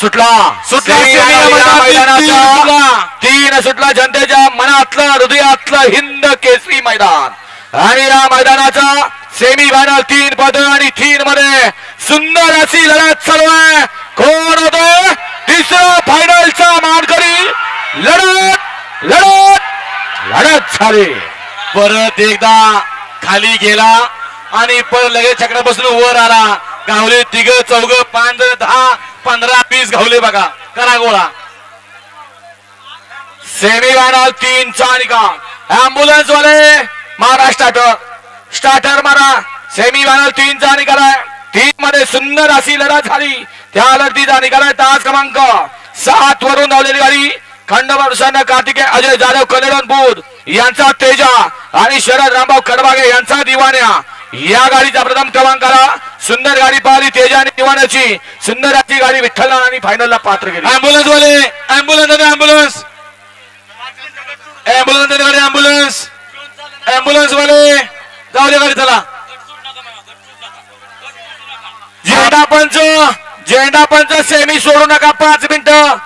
सुटला. सुटला तीन सुटला. तीन सुटला जनतेच्या मनातलं हृदयातलं हिंद केसरी मैदान. आणि या मैदानाचा सेमी फायनल तीन पद आणि तीन मध्ये सुंदर अशी लढत चालू आहे. कोण होतो? तिसरा फायनलचा मानकरी. लढत लढत लढत झाली. परत एकदा खाली गेला आणि परत लगेच चक्रापासून वर आला. गावले तिघ चौघ पाच दहा पंधरा पीस घावले बघा. करा गोळा. सेमी फायनल तीन चा निकाल. अँब्युलन्स वाले मारा स्टार्टर स्टार्टर मारा. सेमी फायनल तीन चा निकाल तीन मध्ये सुंदर अशी लढत झाली. त्या लढतीचा निकाल आहे तास क्रमांक सात वरून धावलेली गाडी. खंडोबा प्रसन्न कार्तिके अजय जाधव कलेडन बुध यांचा तेजा आणि शरद रामभाऊ खडबागे यांचा दिवाण्या या गाडीचा प्रथम क्रमांक आला सुंदर गाडी पाहिली तेजा आणि दिवाण्याची सुंदर अशी गाडी विठ्ठल आणि फायनलला पात्र केली. अँब्युलन्स वाले अँब्युलन्स आणि अँब्युलन्स अँब्युलन्स आणि गाडी अँब्युलन्स अँब्युलन्स वाले जाऊ दे गाडी चला. झेंडा पंच झेंडा पंच सेमी सोडू नका पाच मिनिटं.